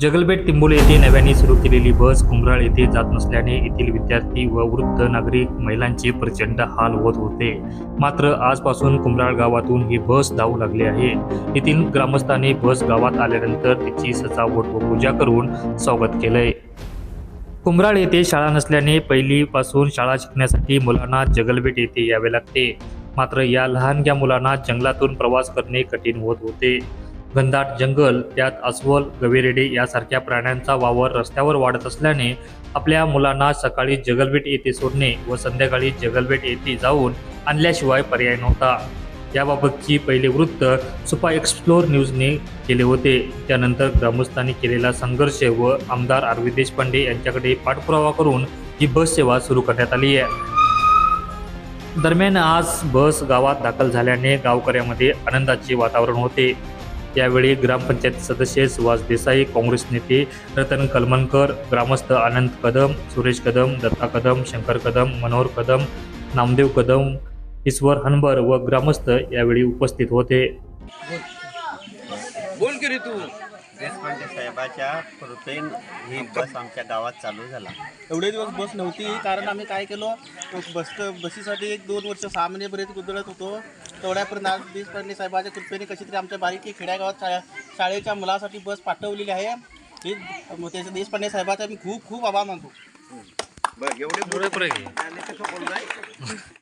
जगलबेट तिंबोली येथे नव्याने सुरू केलेली बस कुंभराळ येथे जात नसल्याने येथील विद्यार्थी व वृद्ध नागरिक महिलांचे प्रचंड हाल होत होते. मात्र आजपासून कुंभराळ गावातून ही बस धावू लागली आहे. येथील ग्रामस्थांनी बस गावात आल्यानंतर तिची सजावट व पूजा करून स्वागत केलंय. कुंभराळ येथे शाळा नसल्याने पहिलीपासून शाळा शिकण्यासाठी मुलांना जगलबेट येथे यावे लागते. मात्र या लहानग्या मुलांना जंगलातून प्रवास करणे कठीण होत होते. घनदाट जंगल त्यात अस्वल गवेरेडे यासारख्या प्राण्यांचा वावर रस्त्यावर वाढत असल्याने आपल्या मुलांना सकाळी जगलबेट येथे सोडणे व संध्याकाळी जगलबेट येथे जाऊन आणल्याशिवाय पर्याय नव्हता. याबाबतची पहिले वृत्त सुपा एक्सप्लोर न्यूजने केले होते. त्यानंतर ग्रामस्थांनी केलेला संघर्ष व आमदार अरविंद देशपांडे यांच्याकडे पाठपुरावा करून ही बस सेवा सुरू करण्यात आली आहे. दरम्यान आज बस गावात दाखल झाल्याने गावकऱ्यामध्ये आनंदाचे वातावरण होते. यावेळी ग्रामपंचायत सदस्य सुभाष देसाई काँग्रेस नेते रतन कलमनकर ग्रामस्थ आनंद कदम सुरेश कदम दत्ता कदम शंकर कदम मनोहर कदम नामदेव कदम ईश्वर हनबर व ग्रामस्थ यावेळी उपस्थित होते. बोल की रे तू. देशपांडे साहेबाच्या कृपेन ही बस आमच्या गावात चालू झाला. एवढे दिवस बस नव्हती कारण आम्ही काय केलो बस बसीसाठी एक दोन वर्ष सहा महिनेपर्यंत गुदळत होतो. तेवढ्यापर्यंत आज देशपांडे साहेबाच्या कृपेने कशी तरी आमच्या बारीकी खेड्यागावात शाळा शाळेच्या मुलासाठी बस पाठवलेली आहे. ही मग त्याच्या देशपांडे साहेबाचा मी खूप खूप आभार मानतो. बरं एवढे